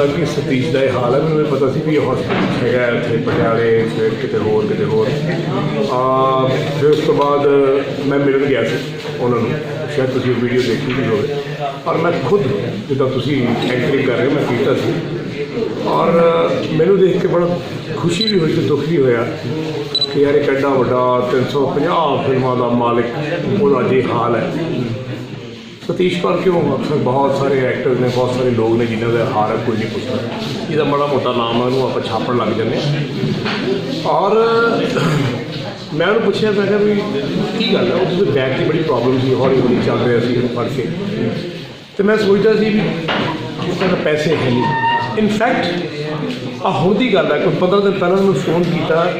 ਪਤਾ ਕਿ ਸਤੀਸ਼ ਦਾ ਇਹ ਹਾਲ ਹੈ, ਮੈਨੂੰ ਇਹ ਪਤਾ ਸੀ ਵੀ ਇਹ ਹਸਪੀਟਲ ਹੈਗਾ ਹੈ ਇੱਥੇ ਪਟਿਆਲੇ, ਫਿਰ ਕਿਤੇ ਹੋਰ ਕਿਤੇ ਹੋਰ। ਆ, ਫਿਰ ਉਸ ਤੋਂ ਬਾਅਦ ਮੈਂ ਮਿਲਣ ਗਿਆ ਸੀ ਉਹਨਾਂ ਨੂੰ। ਸ਼ਾਇਦ ਤੁਸੀਂ ਵੀਡੀਓ ਦੇਖੀ ਵੀ ਹੋਵੇ। ਔਰ ਮੈਂ ਖੁਦ, ਜਿੱਦਾਂ ਤੁਸੀਂ ਐਂਕਰਿੰਗ ਕਰ ਰਹੇ ਹੋ, ਮੈਂ ਕੀਤਾ ਸੀ। ਔਰ ਮੈਨੂੰ ਦੇਖ ਕੇ ਬੜਾ ਖੁਸ਼ੀ ਵੀ ਹੋਈ ਤੇ ਦੁੱਖ ਵੀ ਹੋਇਆ ਕਿ ਯਾਰ ਇੱਕ ਐਡਾ ਵੱਡਾ 350 ਫਿਲਮਾਂ ਦਾ ਮਾਲਿਕ, ਉਹਦਾ ਜੇ ਹਾਲ ਹੈ। ਸਤੀਸ਼ ਕੌਰ ਕਿਉਂ ਅਕਸਰ ਬਹੁਤ ਸਾਰੇ ਐਕਟਰ ਨੇ, ਬਹੁਤ ਸਾਰੇ ਲੋਕ ਨੇ ਜਿਨ੍ਹਾਂ ਦਾ ਹਾਰ ਕੋਈ ਨਹੀਂ ਪੁੱਛਦਾ। ਇਹਦਾ ਬੜਾ ਮੋਟਾ ਨਾਮ ਹੈ ਉਹਨੂੰ ਆਪਾਂ ਛਾਪਣ ਲੱਗ ਜਾਂਦੇ ਹਾਂ। ਔਰ ਮੈਂ ਉਹਨੂੰ ਪੁੱਛਿਆ, ਮੈਂ ਕਿਹਾ ਵੀ ਕੀ ਗੱਲ ਹੈ ਉਹਦੇ ਬੈਕ ਦੀ ਬੜੀ ਪ੍ਰੋਬਲਮ ਸੀ, ਹੌਲੀ ਹੌਲੀ ਚੱਲ ਰਿਹਾ ਸੀ ਉਹਨੂੰ ਫੜ ਕੇ। ਤੇ ਮੈਂ ਸੋਚਦਾ ਸੀ ਵੀ ਉਸ ਦਾ ਪੈਸੇ ਹੈ ਨਹੀਂ ਇਨਫੈਕਟ ਆ ਹੁਣ ਗੱਲ ਹੈ, ਕੋਈ 15 ਦਿਨ ਪਹਿਲਾਂ ਮੈਨੂੰ ਫੋਨ ਕੀਤਾ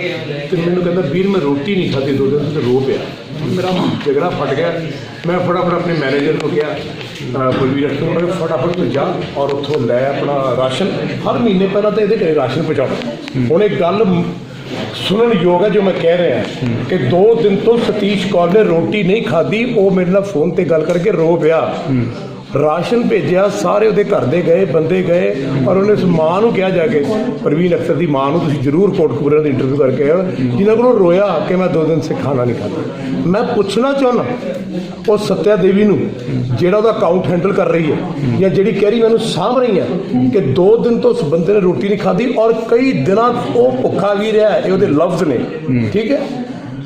ਤੇ ਮੈਨੂੰ ਕਹਿੰਦਾ, ਵੀਰ, ਮੈਂ ਰੋਟੀ ਨਹੀਂ ਖਾਧੀ, ਦੋ ਦਿਨ ਤੇ ਰੋ ਪਿਆ। ਮੇਰਾ ਝਗੜਾ ਫਟ ਗਿਆ। ਮੈਂ ਫਟਾਫਟ ਆਪਣੇ ਮੈਨੇਜਰ ਨੂੰ ਕਿਹਾ, ਅਹ, ਬਲਵੀਰ ਅਖਤਰ ਮੈਂ ਫਟਾਫਟ ਤੂੰ ਜਾ ਔਰ ਉੱਥੋਂ ਲੈ ਆਪਣਾ ਰਾਸ਼ਨ। ਹਰ ਮਹੀਨੇ ਪਹਿਲਾਂ ਤਾਂ ਇਹਦੇ ਘਰੇ ਰਾਸ਼ਨ ਪਹੁੰਚਾਉਣਾ ਹੁਣ ਇਹ ਗੱਲ ਮ- ਸੁਣਨ ਯੋਗ ਹੈ, ਜੋ ਮੈਂ ਕਹਿ ਰਿਹਾ। ਕਿ ਦੋ ਦਿਨ ਤੋਂ ਸਤੀਸ਼ ਕੌਰ ਨੇ ਰੋਟੀ ਨਹੀਂ ਖਾਧੀ, ਉਹ ਮੇਰੇ ਨਾਲ ਫੋਨ ਤੇ ਗੱਲ ਕਰਕੇ ਰੋ ਪਿਆ। ਰਾਸ਼ਨ ਭੇਜਿਆ, ਸਾਰੇ ਉਹਦੇ ਘਰ ਦੇ ਗਏ, ਬੰਦੇ ਗਏ ਔਰ ਉਹਨੇ ਉਸ ਮਾਂ ਨੂੰ ਕਿਹਾ ਜਾ ਕੇ, ਪ੍ਰਵੀਨ ਅਖਤਰ ਦੀ ਮਾਂ ਨੂੰ ਤੁਸੀਂ ਜ਼ਰੂਰ ਕੋਟਕਪੂਰੇ ਦੀ ਇੰਟਰਵਿਊ ਕਰਕੇ ਆਓ ਜਿਨ੍ਹਾਂ ਕੋਲੋਂ ਰੋਇਆ ਕਿ ਮੈਂ ਦੋ ਦਿਨ ਸੇ ਖਾਣਾ ਨਹੀਂ ਖਾਧਾ ਮੈਂ ਪੁੱਛਣਾ ਚਾਹੁੰਦਾ, ਉਹ ਸਤਿਆ ਦੇਵੀ ਨੂੰ, ਜਿਹੜਾ ਉਹਦਾ ਅਕਾਊਂਟ ਹੈਂਡਲ ਕਰ ਰਹੀ ਹੈ ਜਾਂ ਜਿਹੜੀ ਕਹਿ ਰਹੀ ਮੈਨੂੰ ਸਾਂਭ ਰਹੀ ਹੈ ਕਿ ਦੋ ਦਿਨ ਤੋਂ ਉਸ ਬੰਦੇ ਨੇ ਰੋਟੀ ਨਹੀਂ ਖਾਧੀ ਔਰ ਕਈ ਦਿਨਾਂ ਉਹ ਭੁੱਖਾ ਵੀ ਰਿਹਾ ਇਹ ਉਹਦੇ ਲਫ਼ਜ਼ ਨੇ। ਠੀਕ ਹੈ?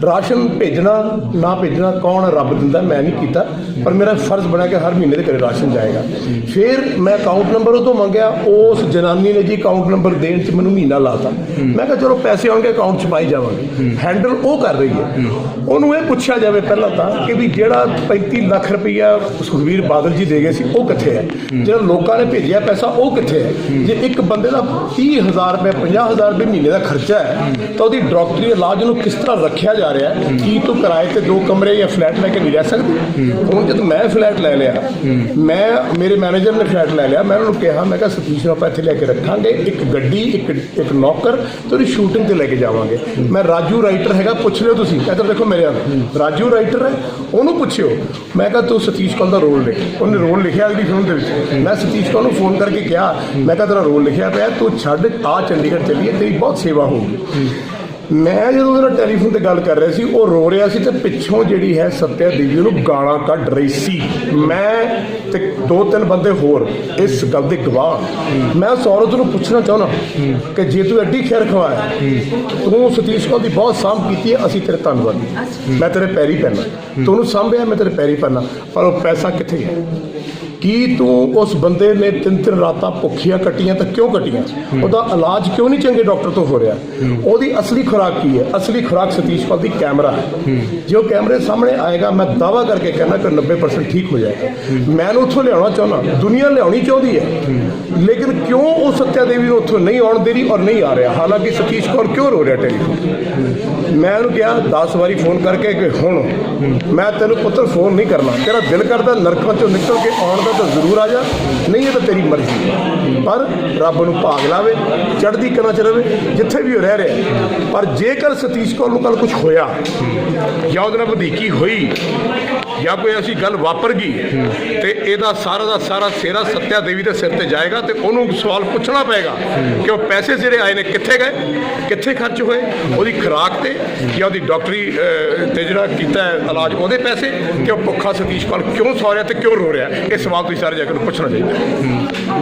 ਰਾਸ਼ਨ ਭੇਜਣਾ, ਨਾ ਭੇਜਣਾ ਕੌਣ ਰੱਬ ਦਿੰਦਾ, ਮੈਂ ਨਹੀਂ ਕੀਤਾ। ਪਰ ਮੇਰਾ ਫਰਜ਼ ਬਣਾ ਕਿ ਹਰ ਮਹੀਨੇ ਦੇ ਘਰੇ ਰਾਸ਼ਨ ਜਾਏਗਾ। ਫਿਰ ਮੈਂ ਅਕਾਊਂਟ ਨੰਬਰ ਉਹ ਤੋਂ ਮੰਗਿਆ, ਉਸ ਜਨਾਨੀ ਨੇ ਜੀ ਅਕਾਊਂਟ ਨੰਬਰ ਦੇਣ 'ਚ ਮੈਨੂੰ ਮਹੀਨਾ ਲਾਤਾ। ਮੈਂ ਕਿਹਾ, ਚਲੋ ਪੈਸੇ ਆਉਣਗੇ ਅਕਾਊਂਟ 'ਚ ਪਾਈ ਜਾਵਾਂਗੇ। ਹੈਂਡਲ ਉਹ ਕਰ ਰਹੀ ਹੈ। ਉਹਨੂੰ ਇਹ ਪੁੱਛਿਆ ਜਾਵੇ ਪਹਿਲਾਂ ਤਾਂ ਕਿ ਵੀ ਜਿਹੜਾ 35 ਲੱਖ ਰੁਪਈਆ ਸੁਖਵੀਰ ਬਾਦਲ ਜੀ ਦੇ ਗਏ ਸੀ, ਉਹ ਕਿੱਥੇ ਹੈ? ਜਿਹੜਾ ਲੋਕਾਂ ਨੇ ਭੇਜਿਆ ਪੈਸਾ, ਉਹ ਕਿੱਥੇ ਹੈ? ਜੇ ਇੱਕ ਬੰਦੇ ਦਾ 30000 ਰੁਪਏ 50000 ਰੁਪਏ ਮਹੀਨੇ ਦਾ ਖਰਚਾ ਹੈ, ਤਾਂ ਉਹਦੀ ਡਾਕਟਰੀ ਇਲਾਜ ਨੂੰ ਕਿਸ ਤਰ੍ਹਾਂ ਰੱਖਿਆ ਜਾ ਰਿਹਾ ਕੀ ਤੂੰ ਕਿਰਾਏ ਤੇ ਦੋ ਕਮਰੇ ਜਾਂ ਫਲੈਟ ਲੈ ਕੇ ਨਹੀਂ ਰਹਿ ਸਕਦੀ? ਹੁਣ ਜਦ ਮੈਂ ਫਲੈਟ ਲੈ ਲਿਆ, ਮੈਂ, ਮੇਰੇ ਮੈਨੇਜਰ ਨੇ ਫਲੈਟ ਲੈ ਲਿਆ, ਮੈਂ ਉਹਨਾਂ ਕਿਹਾ, ਮੈਂ ਕਿਹਾ, ਸਤੀਸ਼ ਨੂੰ ਆਪਾਂ ਇੱਥੇ ਲੈ ਕੇ ਰੱਖਾਂਗੇ, ਇੱਕ ਗੱਡੀ, ਇੱਕ ਇੱਕ ਨੌਕਰ, ਤੇ ਉਹਦੀ ਸ਼ੂਟਿੰਗ ਤੇ ਲੈ ਕੇ ਜਾਵਾਂਗੇ। ਮੈਂ ਰਾਜੂ ਰਾਈਟਰ ਹੈਗਾ, ਪੁੱਛ ਲਿਓ ਤੁਸੀਂ। ਇੱਧਰ ਦੇਖੋ ਮੇਰੇ ਹੱਥ ਰਾਜੂ ਰਾਈਟਰ ਹੈ, ਉਹਨੂੰ ਪੁੱਛਿਓ। ਮੈਂ ਕਿਹਾ, ਤੂੰ ਸਤੀਸ਼ ਕੌਲ ਦਾ ਰੋਲ ਲਿਖ। ਉਹਨੇ ਰੋਲ ਲਿਖਿਆ ਅਗਲੀ ਫਿਲਮ ਦੇ ਵਿੱਚ। ਮੈਂ ਸਤੀਸ਼ ਕੌਲ ਨੂੰ ਫੋਨ ਕਰਕੇ ਕਿਹਾ, ਮੈਂ ਕਿਹਾ, ਤੇਰਾ ਰੋਲ ਲਿਖਿਆ ਪਿਆ, ਤੂੰ ਛੱਡ, ਆ ਚੰਡੀਗੜ੍ਹ ਚੱਲੀਏ, ਤੇਰੀ ਬਹੁਤ ਸੇਵਾ ਹੋਊਗੀ। ਮੈਂ ਜਦੋਂ ਉਹਦੇ ਨਾਲ ਟੈਲੀਫੋਨ ਤੇ ਗੱਲ ਕਰ ਰਿਹਾ ਸੀ ਉਹ ਰੋ ਰਿਹਾ ਸੀ ਤੇ ਪਿੱਛੋਂ ਜਿਹੜੀ ਹੈ ਸੱਤਿਆ ਦੇਵੀ ਉਹਨੂੰ ਗਾਲਾਂ ਕੱਢ ਰਹੀ ਸੀ। ਮੈਂ ਤੇ ਦੋ ਤਿੰਨ ਬੰਦੇ ਹੋਰ ਇਸ ਗੱਲ ਦੇ ਗਵਾਹ। ਮੈਂ ਔਰਤ ਨੂੰ ਪੁੱਛਣਾ ਚਾਹੁੰਦਾ ਕਿ ਜੇ ਤੂੰ ਐਡੀ ਖੈਰ ਖਵਾਇਆ ਤੂੰ ਸਤੀਸ਼ ਕੌਰ ਦੀ ਬਹੁਤ ਸਾਂਭ ਕੀਤੀ ਹੈ ਅਸੀਂ ਤੇਰੇ ਧੰਨਵਾਦੀ ਮੈਂ ਤੇਰੇ ਪੈਰੀ ਪੈਣਾ ਤੂੰ ਉਹਨੂੰ ਸਾਂਭਿਆ ਮੈਂ ਤੇਰੇ ਪੈਰੀ ਪੈਣਾ ਪਰ ਉਹ ਪੈਸਾ ਕਿੱਥੇ ਗਿਆ? ਕੀ ਤੂੰ ਉਸ ਬੰਦੇ ਨੇ ਤਿੰਨ ਤਿੰਨ ਰਾਤਾਂ ਭੁੱਖੀਆਂ ਕੱਟੀਆਂ ਤਾਂ ਕਿਉਂ ਕੱਟੀਆਂ? ਉਹਦਾ ਇਲਾਜ ਕਿਉਂ ਨਹੀਂ ਚੰਗੇ ਡਾਕਟਰ ਤੋਂ ਹੋ ਰਿਹਾ? ਉਹਦੀ ਅਸਲੀ ਖੁਰਾਕ ਕੀ ਹੈ? ਅਸਲੀ ਖੁਰਾਕ ਸਤੀਸ਼ ਪਾਲ ਦੀ ਕੈਮਰਾ ਹੈ। ਜੇ ਉਹ ਕੈਮਰੇ ਸਾਹਮਣੇ ਆਏਗਾ, ਮੈਂ ਦਾਵਾ ਕਰਕੇ ਕਹਿੰਦਾ ਕਿ 90% ਠੀਕ ਹੋ ਜਾਏਗਾ। ਮੈਂ ਉਹਨੂੰ ਉੱਥੋਂ ਲਿਆਉਣਾ ਚਾਹੁੰਦਾ। ਦੁਨੀਆ ਲਿਆਉਣੀ ਚਾਹੁੰਦੀ ਹੈ। ਲੇਕਿਨ ਕਿਉਂ ਉਹ ਸਤਿਆ ਦੇਵੀ ਨੂੰ ਉੱਥੋਂ ਨਹੀਂ ਆਉਣ ਦੇ ਰਹੀ ਔਰ ਨਹੀਂ ਆ ਰਿਹਾ? ਹਾਲਾਂਕਿ ਸਤੀਸ਼ ਕੌਰ ਕਿਉਂ ਰੋ ਰਿਹਾ ਟੈਲੀਫੋਨ? ਮੈਂ ਉਹਨੂੰ ਕਿਹਾ 10 ਵਾਰੀ ਫੋਨ ਕਰਕੇ ਕਿ ਹੁਣ ਮੈਂ ਤੈਨੂੰ ਪੁੱਤਰ ਫੋਨ ਨਹੀਂ ਕਰਨਾ। ਤੇਰਾ ਦਿਲ ਕਰਦਾ ਨਰਕਾਂ ਚੋਂ ਨਿਕਲ ਕੇ ਆਉਣ ਦਾ ਤਾਂ ਜ਼ਰੂਰ ਆ ਜਾ ਨਹੀਂ ਇਹ ਤਾਂ ਤੇਰੀ ਮਰਜ਼ੀ ਹੈ। ਪਰ ਰੱਬ ਨੂੰ ਭਾਗ ਲਾਵੇ, ਚੜ੍ਹਦੀ ਕਲਾ ਚ ਰਵੇ, ਜਿੱਥੇ ਵੀ ਉਹ ਰਹਿ ਰਿਹਾ। ਪਰ ਜੇਕਰ ਸਤੀਸ਼ ਕੌਰ ਨੂੰ ਕੱਲ ਕੁਝ ਹੋਇਆ, ਜਾਂ ਉਹਦੇ ਨਾਲ ਵਧੀਕੀ ਹੋਈ, ਜਾਂ ਕੋਈ ਐਸੀ ਗੱਲ ਵਾਪਰ ਗਈ, ਤੇ ਇਹਦਾ ਸਾਰਾ ਦਾ ਸਾਰਾ ਸੇਰਾ ਸੱਤਿਆ ਦੇਵੀ ਦੇ ਸਿਰ ਤੇ ਜਾਏਗਾ ਤੇ ਉਹਨੂੰ ਸਵਾਲ ਪੁੱਛਣਾ ਪਏਗਾ ਕਿ ਉਹ ਪੈਸੇ ਜਿਹੜੇ ਆਏ ਨੇ, ਕਿੱਥੇ ਗਏ, ਕਿੱਥੇ ਖਰਚ ਹੋਏ, ਉਹਦੀ ਖੁਰਾਕ ਤੇ, ਜਾਂ ਉਹਦੀ ਡਾਕਟਰੀ ਤੇ ਜਿਹੜਾ ਕੀਤਾ ਇਲਾਜ, ਉਹਦੇ ਪੈਸੇ, ਕਿ ਉਹ ਭੁੱਖਾ ਸਤੀਸ਼ ਪਾਲ ਕਿਉਂ ਸੌ ਰਿਹਾ ਤੇ ਕਿਉਂ ਰੋ ਰਿਹਾ? ਇਹ ਸਵਾਲ ਤੁਸੀਂ ਸਾਰੇ ਜਾ ਕੇ ਪੁੱਛਣਾ ਚਾਹੀਦਾ।